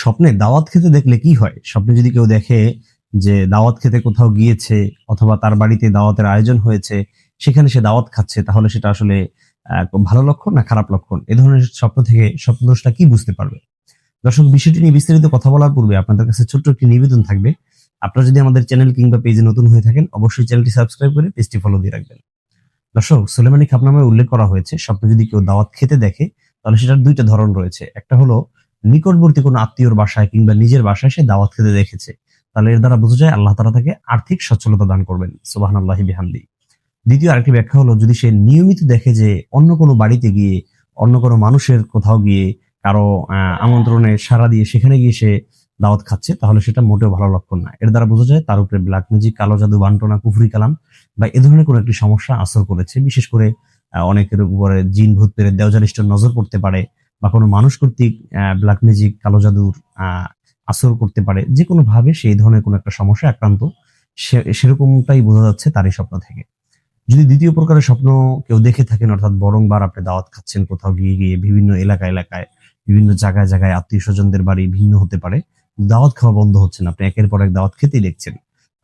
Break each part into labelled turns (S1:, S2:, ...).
S1: স্বপ্নে দাওয়াত খেতে দেখলে কি হয়? স্বপ্নে যদি কেউ দেখে যে দাওয়াত খেতে কোথাও গিয়েছে অথবা তার বাড়িতে দাওয়াতের আয়োজন হয়েছে, সেখানে সে দাওয়াত খাচ্ছে, তাহলে সেটা আসলে ভালো লক্ষণ না খারাপ লক্ষণ? এ ধরনের স্বপ্ন থেকে স্বপ্নদোষটা কি বুঝতে পারবে? দর্শক, বিষয়টি নিয়ে বিস্তারিত কথা বলার পূর্বে আপনাদের কাছে ছোট্ট একটি নিবেদন থাকবে। আপনারা যদি আমাদের চ্যানেল কিংবা পেজে নতুন হয়ে থাকেন, অবশ্যই চ্যানেলটি সাবস্ক্রাইব করে পেজটি ফলো দিয়ে রাখবেন। দর্শক, সুলেমানি খাপনামায় উল্লেখ করা হয়েছে, স্বপ্নে যদি কেউ দাওয়াত খেতে দেখে, তাহলে সেটার দুইটা ধরন রয়েছে। একটা হলো নিকটবর্তী কোনো আত্মীয়র বাসায় কিংবা নিজের বাসায় সে দাওয়াত খেতে দেখেছে। তাহলে এর দ্বারা বোঝা যায় আল্লাহ তালা তাকে আর্থিক সচ্ছলতা দান করবেন। সুবাহ আল্লাহ দ্বিতীয় আরেকটি ব্যাখ্যা হলো, যদি সে নিয়মিত দেখে যে অন্য কোনো বাড়িতে গিয়ে, অন্য কোনো মানুষের কোথাও গিয়ে কারও আমন্ত্রণে সাড়া দিয়ে সেখানে গিয়ে সে দাওয়াত খাচ্ছে, তাহলে সেটা মোটেও ভালো লক্ষণ না। এর দ্বারা বোঝা যায় তার উপরে ব্ল্যাক ম্যাজিক, কালো জাদু, বান্টনা, কুফরি কালাম বা এ ধরনের কোনো একটি সমস্যা আসর করেছে। বিশেষ করে অনেকের উপরে জিন, ভূত পেরে দেওজানিষ্ঠ নজর পড়তে পারে। বা কোনো মানুষ কর্তৃক ব্ল্যাক ম্যাজিক কালো জাদুর আসর করতে পারে যে কোনো ভাবে সেই ধরনের কোনো একটা সমস্যা আক্রান্ত সেরকমটাই বোঝা যাচ্ছে তারই স্বপ্ন থেকে। যদি দ্বিতীয় প্রকারের স্বপ্ন কেউ দেখে থাকেন, অর্থাৎ বরংবার আপনি দাওয়াত খাচ্ছেন কোথাও গিয়ে গিয়ে, বিভিন্ন এলাকা এলাকায়, বিভিন্ন জায়গায় জায়গায় আত্মীয় স্বজনদের বাড়ি ভিন্ন হতে পারে, দাওয়াত খাওয়া বন্ধ হচ্ছে না, আপনি একের পর এক দাওয়াত খেতেই দেখছেন,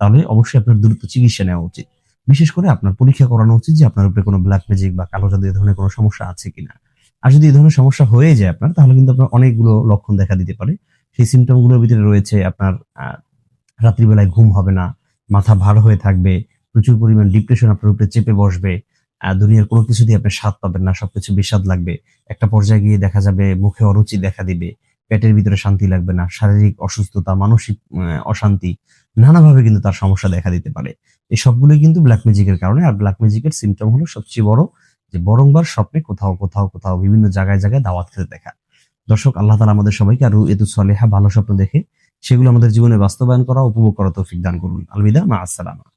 S1: তাহলে অবশ্যই আপনার দ্রুত চিকিৎসা নেওয়া উচিত। বিশেষ করে আপনার পরীক্ষা করানো উচিত যে আপনার উপরে কোনো ব্ল্যাক ম্যাজিক বা কালো জাদু এ ধরনের কোনো সমস্যা আছে কিনা। আর যদি এই ধরনের সমস্যা হয়ে যায় আপনার, তাহলে কিন্তু আপনার অনেকগুলো লক্ষণ দেখা দিতে পারে। সেই সিমটমগুলোর ভিতরে রয়েছে আপনার রাত্রিবেলায় ঘুম হবে না, মাথা ভার হয়ে থাকবে, প্রচুর পরিমাণ ডিপ্রেশন আপনার উপরে চেপে বসবে দুনিয়ার কোনো কিছু দিয়ে আপনি স্বাদ পাবেন না, সবকিছু বিস্বাদ লাগবে। একটা পর্যায়ে গিয়ে দেখা যাবে মুখে অরুচি দেখা দিবে, পেটের ভিতরে শান্তি লাগবে না, শারীরিক অসুস্থতা, মানসিক অশান্তি, নানাভাবে কিন্তু তার সমস্যা দেখা দিতে পারে। এই সবগুলোই কিন্তু ব্ল্যাক ম্যাজিকের কারণে, আর ব্ল্যাক ম্যাজিকের সিমটম হলো সবচেয়ে বড় যে বরংবার স্বপ্নে কোথাও কোথাও কোথাও বিভিন্ন জায়গায় জায়গায় দাওয়াত খেতে দেখা। দর্শক, আল্লাহ তালা আমাদের সবাইকে আরও এতু সলেহা ভালো স্বপ্ন দেখে সেগুলো আমাদের জীবনে বাস্তবায়ন করা, উপভোগ করা তৌফিক দান করুন। আলবিদা, মা আসসালামা।